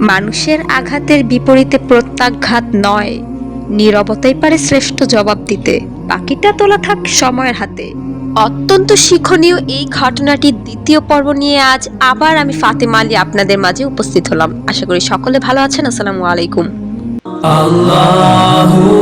মানুষের আঘাতের বিপরীতে প্রত্যাঘাত নয়। নীরবতাই পারে শ্রেষ্ঠ জবাব দিতে। বাকিটা তোলা থাক সময়ের হাতে। অত্যন্ত শিক্ষণীয় এই ঘটনাটির দ্বিতীয় পর্ব নিয়ে আজ আবার আমি ফাতেমা আলী আপনাদের মাঝে উপস্থিত হলাম। আশা করি সকলে ভালো আছেন। আসসালামু আলাইকুম। Allahu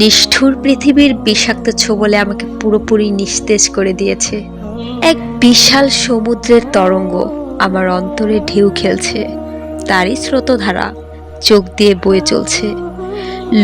নিষ্ঠুর পৃথিবীর বিষাক্ত ছোবলে আমাকে পুরোপুরি নিস্তেজ করে দিয়েছে। এক বিশাল সমুদ্রের তরঙ্গ আমার অন্তরে ঢেউ খেলছে। তারই স্রোতধারা চোখ দিয়ে বয়ে চলছে।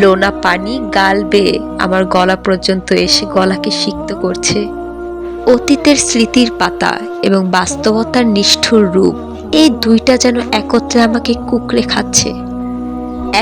লোনা পানি গাল বেয়ে আমার গলা পর্যন্ত এসে গলাকে সিক্ত করছে। অতীতের স্মৃতির পাতা এবং বাস্তবতার নিষ্ঠুর রূপ, এই দুইটা যেন একত্রে আমাকে কুকড়ে খাচ্ছে।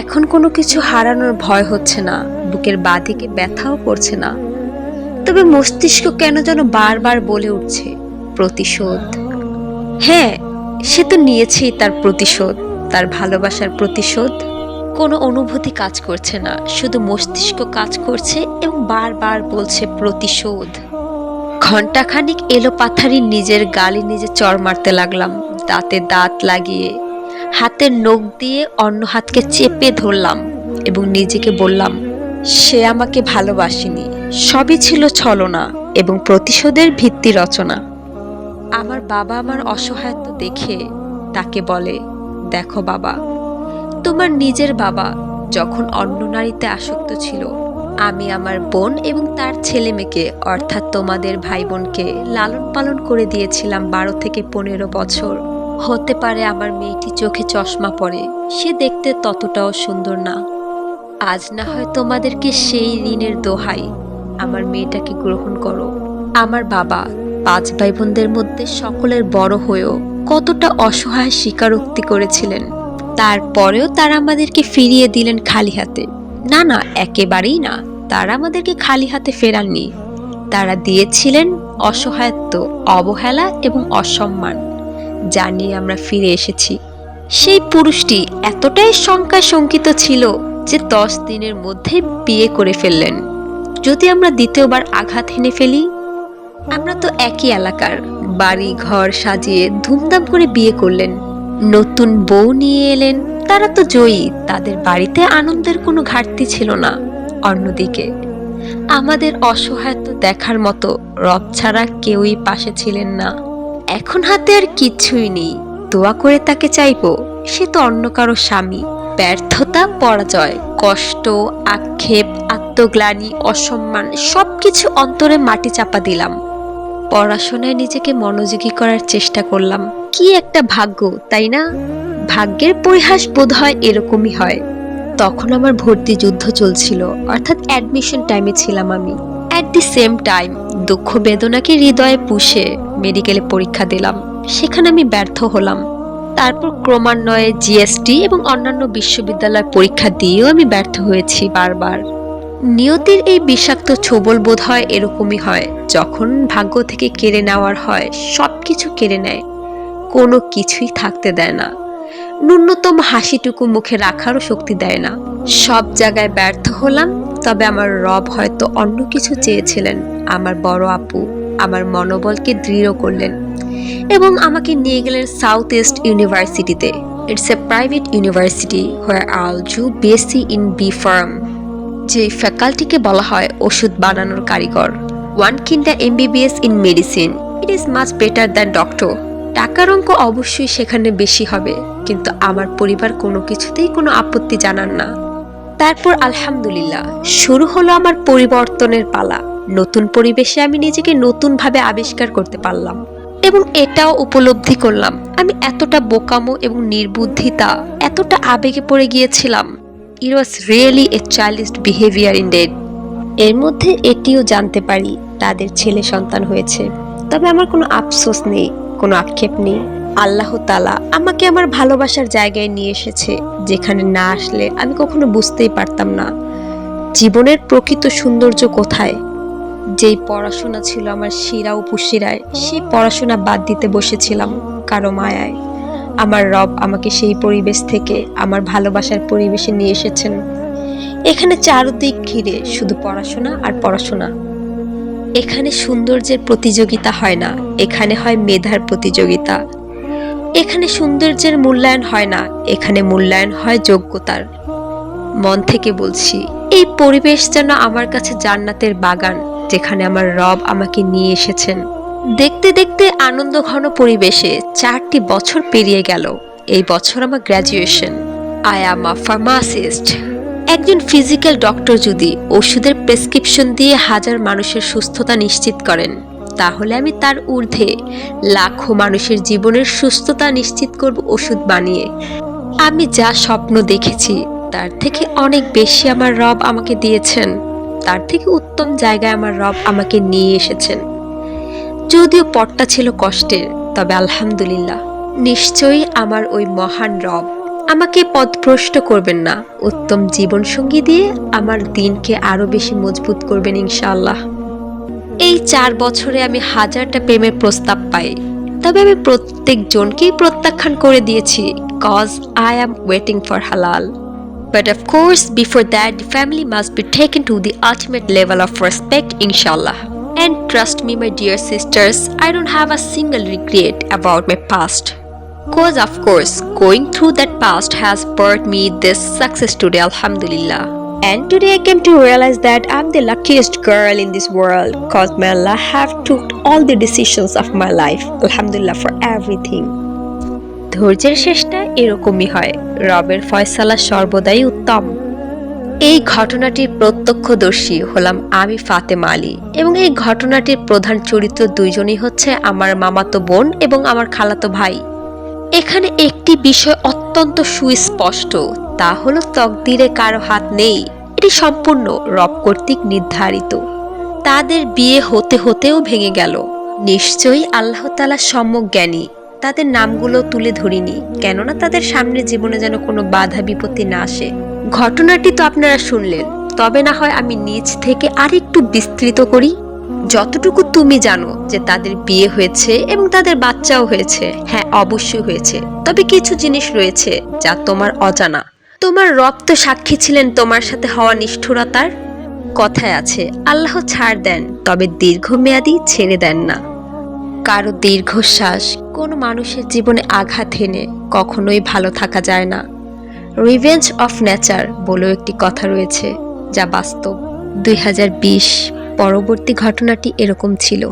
এখন কোনো কিছু হারানোর ভয় হচ্ছে না, বুকের বাঁদিকে ব্যথাও করছে না। তবে মস্তিষ্ক কেন যেন বারবার বলে উঠছে, প্রতিশোধ? হ্যাঁ সে তো নিয়েছেই তার প্রতিশোধ, তার ভালোবাসার প্রতিশোধ। কোনো অনুভূতি কাজ করছে না, শুধু মস্তিষ্ক কাজ করছে এবং বারবার বলছে প্রতিশোধ। ঘণ্টাখানিক এলো পাথারি নিজের গালি নিজে চর মারতে লাগলাম, দাঁতে দাঁত লাগিয়ে। হাতের নখ দিয়ে অন্য হাতকে চেপে ধরলাম এবং নিজেকে বললাম, সে আমাকে ভালোবাসেনি। সবই ছিল ছলনা এবং প্রতিশোধের ভিত্তি রচনা। আমার বাবা আমার অসহায়ত্ব দেখে তাকে বলে, দেখো বাবা, তোমার নিজের বাবা যখন অন্য নারীতে আসক্ত ছিল, আমি আমার বোন এবং তার ছেলে মেয়েকে অর্থাৎ তোমাদের ভাই বোনকে লালন পালন করে দিয়েছিলাম বারো থেকে পনেরো বছর। হতে পারে আমার মেয়েটি চোখে চশমা পরে, সে দেখতে ততটাও সুন্দর না। আজ না হয় তোমাদেরকে সেই ঋণের দোহাই। আমার মেয়েটাকে গ্রহণ করো। আমার বাবা, পাঁচ ভাই বোনদের মধ্যে সকলের বড় হয়েও কতটা অসহায় স্বীকারোক্তি করেছিলেন। তারপরেও তারা আমাদেরকে ফিরিয়ে দিলেন খালি হাতে। না না, একেবারেই না। তারা আমাদেরকে খালি হাতে ফেরাননি। তারা দিয়েছিলেন অসহায়ত্ব, অবহেলা এবং অসম্মান। যা নিয়ে আমরা ফিরে এসেছি। সেই পুরুষটি এতটাই শঙ্কায় শঙ্কিত ছিল যে দশ দিনের মধ্যে বিয়ে করে ফেললেন। যদি আমরা দ্বিতীয়বার আঘাত হেনে ফেলি, আমরা তো একই এলাকার। বাড়ি, ঘর সাজিয়ে ধুমধাম করে বিয়ে করলেন। নতুন বউ নিয়ে এলেন। তারা তো জয়ী, তাদের বাড়িতে আনন্দের কোনো ঘাটতি ছিল না। অন্যদিকে, আমাদের অসহায়ত্ব দেখার মতো রব ছাড়া কেউই পাশে ছিলেন না। এখন হাতে আর কিচ্ছুই নেই। দোয়া করে তাকে চাইব, সে তো অন্য কারও স্বামী। ব্যর্থতা, পরাজয়, কষ্ট, আক্ষেপ, আত্মগ্লানি, অসম্মান, সবকিছু অন্তরে মাটি চাপা দিলাম। পড়াশোনায় নিজেকে মনোযোগী করার চেষ্টা করলাম। কি একটা ভাগ্য, তাই না? ভাগ্যের পরিহাস বোধ হয় এরকমই হয়। তখন আমার ভর্তি যুদ্ধ চলছিল, অর্থাৎ অ্যাডমিশন টাইমে ছিলাম আমি। অ্যাট দি সেম টাইম দুঃখ বেদনাকে হৃদয়ে পুষে মেডিকেলে পরীক্ষা দিলাম। সেখানে আমি ব্যর্থ হলাম। তারপর ক্রমান্বয়ে জিএসটি এবং অন্যান্য বিশ্ববিদ্যালয় পরীক্ষা দিয়েও আমি ব্যর্থ হয়েছি বারবার। নিয়তির এই বিষাক্ত ছোবল বোধ হয় এরকমই হয়, যখন ভাগ্য থেকে কেড়ে নেওয়ার হয় সব কিছু কেড়ে নেয়। কোনো কিছুই থাকতে দেয় না। ন্যূনতম হাসিটুকু মুখে রাখারও শক্তি দেয় না। সব জায়গায় ব্যর্থ হলাম তবে আমার রব হয়তো অন্য কিছু চেয়েছিলেন। আমার বড় আপু আমার মনোবলকে দৃঢ় করলেন এবং আমাকে নিয়ে গেলেন সাউথ ইস্ট ইউনিভার্সিটিতে। It's a private university where I'll do BSc in B pharm যে ফ্যাকাল্টিকে বলা হয় ওষুধ বানানোর কারিগর। One kinda MBBS in medicine it is much better than doctor টাকার অঙ্ক অবশ্যই সেখানে বেশি হবে, কিন্তু আমার পরিবার কোনো কিছুতেই কোনো আপত্তি জানান না। তারপর আলহামদুলিল্লাহ, শুরু হলো আমার পরিবর্তনের পালা। নতুন পরিবেশে আমি নিজেকে নতুনভাবে আবিষ্কার করতে পারলাম। এবং এটাও উপলব্ধি করলাম, আমি এতটা বোকামো এবং নির্বুদ্ধিতা, এতটা আবেগে পড়ে গিয়েছিলাম। It was really a childish behaviour indeed এর মধ্যে এটিও জানতে পারি, তাদের ছেলে সন্তান হয়েছে। তবে আমার কোনো আফসোস নেই, কোনো আক্ষেপ নেই। আল্লাহ তালা আমাকে আমার ভালোবাসার জায়গায় নিয়ে এসেছে, যেখানে না আসলে আমি কখনো বুঝতেই পারতাম না। জীবনের প্রকৃত সৌন্দর্য কোথায়? যেই পড়াশোনা ছিল আমার শিরা উপশিরায়, সেই পড়াশোনা বাদ দিতে বসেছিলাম কারও মায়ায়। আমার রব আমাকে সেই পরিবেশ থেকে আমার ভালোবাসার পরিবেশে নিয়ে এসেছেন। এখানে চারদিক ঘিরে শুধু পড়াশোনা আর পড়াশোনা। এখানে সৌন্দর্যের প্রতিযোগিতা হয় না, এখানে হয় মেধার প্রতিযোগিতা। এখানে সৌন্দর্যের মূল্যায়ন হয় না, এখানে মূল্যায়ন হয় যোগ্যতার। মন থেকে বলছি, এই পরিবেশ যেন আমার কাছে জান্নাতের বাগান, যেখানে আমার রব আমাকে নিয়ে এসেছেন। দেখতে দেখতে আনন্দ ঘন পরিবেশে চারটি বছর পেরিয়ে গেল। এই বছর আমার graduation. I am a pharmacist একজন ফিজিক্যাল ডক্টর যদি ওষুধের প্রেসক্রিপশন দিয়ে হাজার মানুষের সুস্থতা নিশ্চিত করেন। তাহলে আমি তার ঊর্ধ্বে লাখো মানুষের জীবনের সুস্থতা নিশ্চিত করব ওষুধ বানিয়ে। আমি যা স্বপ্ন দেখেছি, তার থেকে অনেক বেশি আমার রব আমাকে দিয়েছেন। তার থেকে উত্তম জায়গায় আমার রব আমাকে নিয়ে এসেছেন। যদিও পথটা ছিল কষ্টের, তবে আলহামদুলিল্লাহ। নিশ্চয়ই আমার ওই মহান রব আমাকে পথভ্রষ্ট করবেন না। উত্তম জীবনসঙ্গী দিয়ে আমার দিনকে আরও বেশি মজবুত করবেন ইনশাআল্লাহ। এই চার বছরে আমি হাজারটা প্রেমের প্রস্তাব পাই। তবে আমি প্রত্যেক জনকেই প্রত্যাখ্যান করে দিয়েছি cause I am waiting for halal. But of course before that family must be taken to the ultimate level of respect ইনশাল্লাহ and trust me my dear sisters I don't have a single regret about my past cause of course going through that past has brought me this success today আলহামদুলিল্লাহ And today I came to realize that I'm the luckiest girl in this world, cause may Allah have took all the decisions of my life. Alhamdulillah, for everything. ধৈর্যের শেষটা এরকমই হয়, রবের ফয়সালা সর্বদাই উত্তম এই ঘটনাটির প্রত্যক্ষদর্শী হলাম আমি ফাতেমা আলী, এবং এই ঘটনাটির প্রধান চরিত্র দুইজনই হচ্ছে আমার মামাতো বোন এবং আমার খালাতো ভাই এখানে একটি বিষয় অত্যন্ত সুস্পষ্ট, তা হলো তকদিরে কারও হাত নেই এটি সম্পূর্ণ রব কর্তৃক নির্ধারিত। তাদের বিয়ে হতে হতেও ভেঙে গেল। নিশ্চয়ই আল্লাহ তালা সম্যক জ্ঞানী। তাদের নামগুলো তুলে ধরিনি, কেননা তাদের সামনে জীবনে যেন কোনো বাধা বিপত্তি না আসে। ঘটনাটি তো আপনারা শুনলেন, তবে না হয় আমি নিজ থেকে আরেকটু বিস্তৃত করি। যতটুকু তুমি জানো যে তাদের বিয়ে হয়েছে এবং তাদের বাচ্চাও হয়েছে। হ্যাঁ অবশ্যই হয়েছে। তবে কিছু জিনিস রয়েছে যা তোমার অজানা। তোমার রব তো সাক্ষী ছিলেন তোমার সাথে হওয়া নিষ্ঠুরতার? কথায় আছে, আল্লাহ ছাড় দেন, তবে দীর্ঘমেয়াদী ছেড়ে দেন না। কারও দীর্ঘশ্বাস কোনো মানুষের জীবনে আঘাত হেনে কখনোই ভালো থাকা যায় না। রিভেঞ্জ অফ নেচার বলেও একটি কথা রয়েছে, যা বাস্তব। দুই হাজার বিশ পরবর্তী ঘটনাটি এরকম ছিল।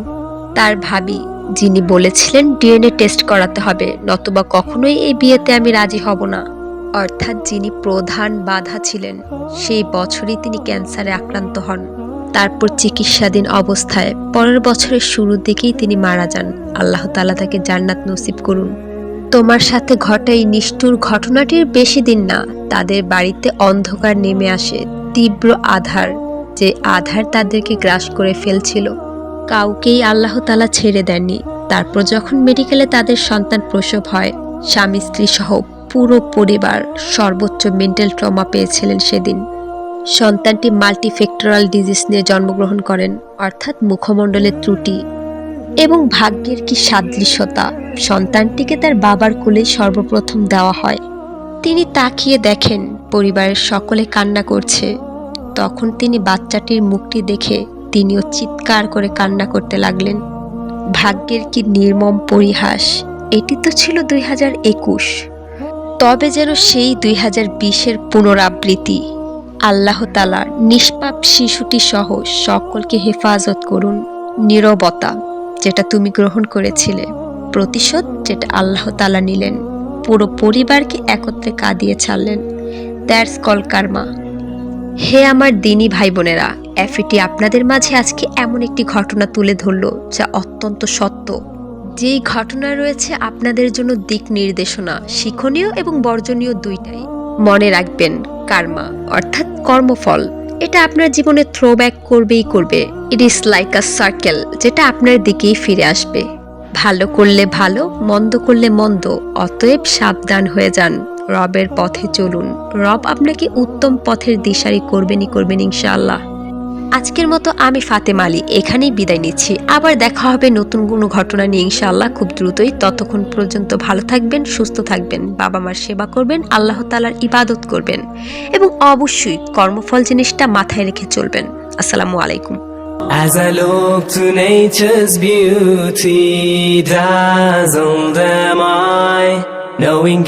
তার ভাবি, যিনি বলেছিলেন, ডিএনএ টেস্ট করাতে হবে, নতুবা কখনোই এই বিয়েতে আমি রাজি হব না। অর্থাৎ যিনি প্রধান বাধা ছিলেন, সেই বছরই তিনি ক্যান্সারে আক্রান্ত হন। তারপর চিকিৎসাধীন অবস্থায় পরের বছরের শুরুর দিকেই তিনি মারা যান। আল্লাহ তালা তাকে জান্নাত নসিব করুন। তোমার সাথে ঘটা এই নিষ্ঠুর ঘটনাটির বেশি দিন না, তাদের বাড়িতে অন্ধকার নেমে আসে, তীব্র আধার, যে আধার তাদেরকে গ্রাস করে ফেলছিল। কাউকেই আল্লাহ তালা ছেড়ে দেননি। তারপর যখন মেডিকেলে তাদের সন্তান প্রসব হয় স্বামী স্ত্রী সহ পুরো পরিবার সর্বোচ্চ মেন্টাল ট্রমা পেয়েছিলেন সেদিন। সন্তানটি মাল্টিফেক্টরাল ডিজিজ নিয়ে জন্মগ্রহণ করেন, অর্থাৎ মুখমণ্ডলের ত্রুটি। এবং ভাগ্যের কি সাদৃশ্যতা, সন্তানটিকে তার বাবার কোলে সর্বপ্রথম দেওয়া হয়। তিনি তাকিয়ে দেখেন, পরিবারের সকলে কান্না করছে। তখন তিনি বাচ্চাটির মুখটি দেখে তিনিও চিৎকার করে কান্না করতে লাগলেন। ভাগ্যের কি নির্মম পরিহাস, এটি তো ছিল দুই হাজার একুশ। তবে যেন সেই দুই হাজার বিশের পুনরাবৃত্তি। আল্লাহ তালা নিষ্পাপ শিশুটি সহ সকলকে হেফাজত করুন নীরবতা, যেটা তুমি গ্রহণ করেছিলে, প্রতিশোধ যেটা আল্লাহ তালা নিলেন। পুরো পরিবারকে একত্রে কাঁদিয়ে ছাড়লেন। That's call Karma. হে আমার দিনী ভাই বোনেরা এফিটি আপনাদের মাঝে আজকে এমন একটি ঘটনা তুলে ধরলো যা অত্যন্ত সত্য। যেই ঘটনা রয়েছে আপনাদের জন্য দিক নির্দেশনা, শিক্ষণীয় এবং বর্জনীয় দুইটাই। মনে রাখবেন, কার্মা, অর্থাৎ কর্মফল, এটা আপনার জীবনে থ্রো ব্যাক করবেই করবে। It is like a circle যেটা আপনার দিকেই ফিরে আসবে। ভালো করলে ভালো, মন্দ করলে মন্দ, অতএব সাবধান হয়ে যান, রবের পথে চলুন। রব আপনাকে উত্তম পথের দিশারি করবেনই করবেন ইনশাআল্লাহ। আজকের মতো আমি ফাতেম আলী এখানেই বিদায় নিচ্ছি। আবার দেখা হবে নতুন কোনো ঘটনা নিয়ে ইনশাআল্লাহ। খুব দ্রুতই। ততক্ষণ পর্যন্ত ভালো থাকবেন সুস্থ থাকবেন বাবা মার সেবা করবেন আল্লাহ তালার ইবাদত করবেন এবং অবশ্যই কর্মফল জিনিসটা মাথায় রেখে চলবেন। আসসালামু আলাইকুম। As I look to nature's beauty, dazzled am I, knowing